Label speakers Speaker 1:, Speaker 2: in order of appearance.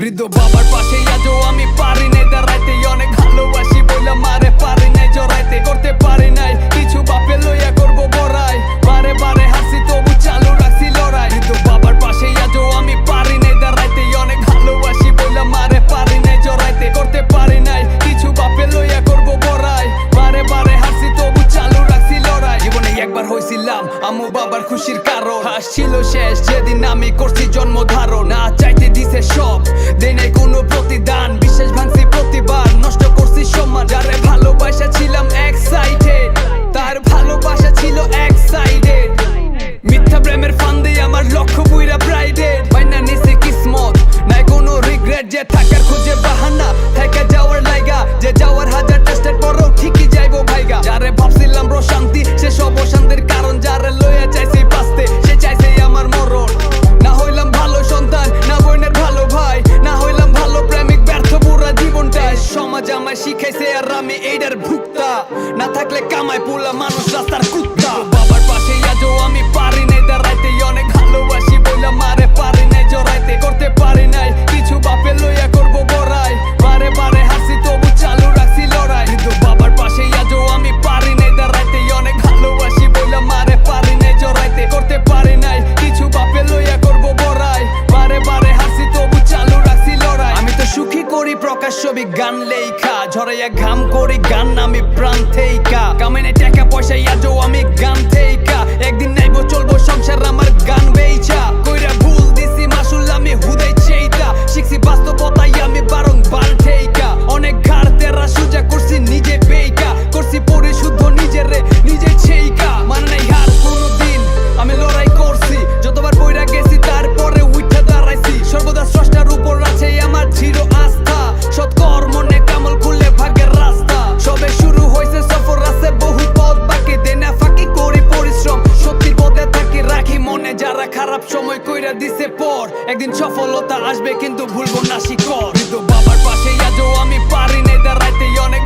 Speaker 1: বৃদ্ধ বাবার পাশে আজও আমি পারি নাই দাঁড়াইতে অনেক ভালোবাসি বলে মারে পারি নাই জড়াইতে করতে পারি নাই। খুশির কারণ। হাসছিল শেষ, যেদিন আমি করছি জন্ম ধারণ না চাইতে দিছে সব দিনে কোনো প্রতি রাস্তার কুত্তা। বাবার পাশে আজও আমি পারি না করি বি গান লেখা ঝরাইয়া ঘাম করি গান আমি প্রাণ থেইকা কামিনে টাকা পয়সা সফলতা আসবে কিন্তু ভুলবো না শিকড়। কিন্তু বাবার পাশে আজও আমি পারি না এটা রাইতে অনেক